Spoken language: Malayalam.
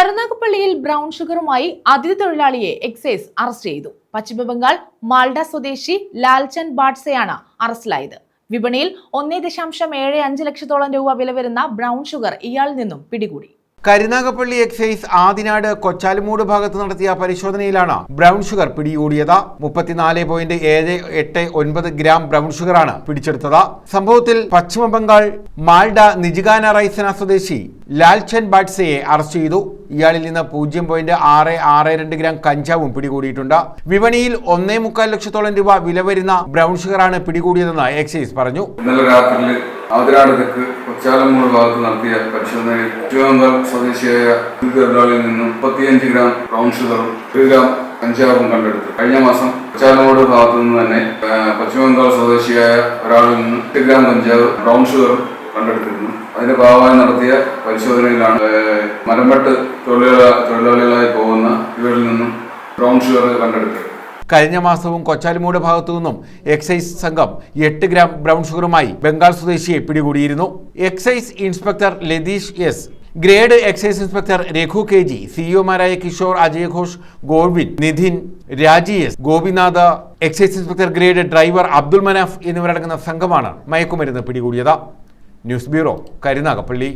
കരുനാഗപ്പള്ളിയിൽ ബ്രൗൺ ഷുഗറുമായി അതിഥി തൊഴിലാളിയെ എക്സൈസ് അറസ്റ്റ് ചെയ്തു. പശ്ചിമബംഗാൾ മാൾഡ സ്വദേശി ലാൽചന്ദ് ബാട്സെയാണ് അറസ്റ്റിലായത്. വിപണിയിൽ ഒന്നേ ദശാംശം ഏഴ് അഞ്ച് ലക്ഷത്തോളം രൂപ വില വരുന്ന ബ്രൗൺ ഷുഗർ ഇയാളിൽ നിന്നും പിടികൂടി. കരുനാഗപ്പള്ളി എക്സൈസ് ആദിനാട് കൊച്ചാലുമൂട് ഭാഗത്ത് നടത്തിയ പരിശോധനയിലാണ് ബ്രൗൺ ഷുഗർ പിടികൂടിയത്. മുപ്പത്തിനാല് പോയിന്റ് ഏഴ് എട്ട് ഒൻപത് ഗ്രാം ബ്രൗൺ ഷുഗറാണ് പിടിച്ചെടുത്തത്. സംഭവത്തിൽ പശ്ചിമ ബംഗാൾ മാൾഡ നിജിഗാന റൈസന സ്വദേശി ലാൽചൻ ബാഡ്സയെ അറസ്റ്റ് ചെയ്തു. ഇയാളിൽ നിന്ന് പൂജ്യം പോയിന്റ് ആറ് ആറ് രണ്ട് ഗ്രാം കഞ്ചാവും പിടികൂടിയിട്ടുണ്ട്. വിപണിയിൽ ഒന്നേ മുക്കാൽ ലക്ഷത്തോളം രൂപ വില വരുന്ന ബ്രൗൺ ഷുഗറാണ് പിടികൂടിയതെന്ന് എക്സൈസ് പറഞ്ഞു. ആതിരാട് തെക്ക് കൊച്ചാലമ്മൂട് ഭാഗത്ത് നടത്തിയ പരിശോധനയിൽ പശ്ചിമബംഗാൾ സ്വദേശിയായ തൊഴിലാളിയിൽ നിന്നും മുപ്പത്തിയഞ്ച് ഗ്രാം ബ്രൗൺ ഷുഗറും ഒരു ഗ്രാം കഞ്ചാവും കണ്ടെടുത്തു. കഴിഞ്ഞ മാസം കൊച്ചാലമ്മൂട് ഭാഗത്തു നിന്ന് തന്നെ പശ്ചിമബംഗാൾ സ്വദേശിയായ ഒരാളിൽ നിന്ന് എട്ട് ഗ്രാം കഞ്ചാവ് ബ്രൗൺ ഷുഗറും കണ്ടെടുത്തിരുന്നു. അതിന്റെ ഭാഗമായി നടത്തിയ പരിശോധനയിലാണ് മരംപെട്ട് തൊഴിലാളികളായി പോകുന്ന ഇവരിൽ നിന്നും ബ്രൗൺ ഷുഗർ കണ്ടെടുത്തത്. കഴിഞ്ഞ മാസവും കൊച്ചാലിമൂട് ഭാഗത്തു നിന്നും എക്സൈസ് സംഘം എട്ട് ഗ്രാം ബ്രൗൺ ഷുഗറുമായി ബംഗാൾ സ്വദേശിയെ പിടികൂടിയിരുന്നു. Excise inspector Latheesh S grade excise inspector Raghu K G സിഇഒമാരായ Kishore അജയഘോഷ് Govind Nidhin Raji S Gopinath excise inspector grade driver Abdul Manaf എന്നിവരടങ്ങുന്ന സംഘമാണ് മയക്കുമരുന്ന് പിടികൂടിയത്. News bureau Karunagappally.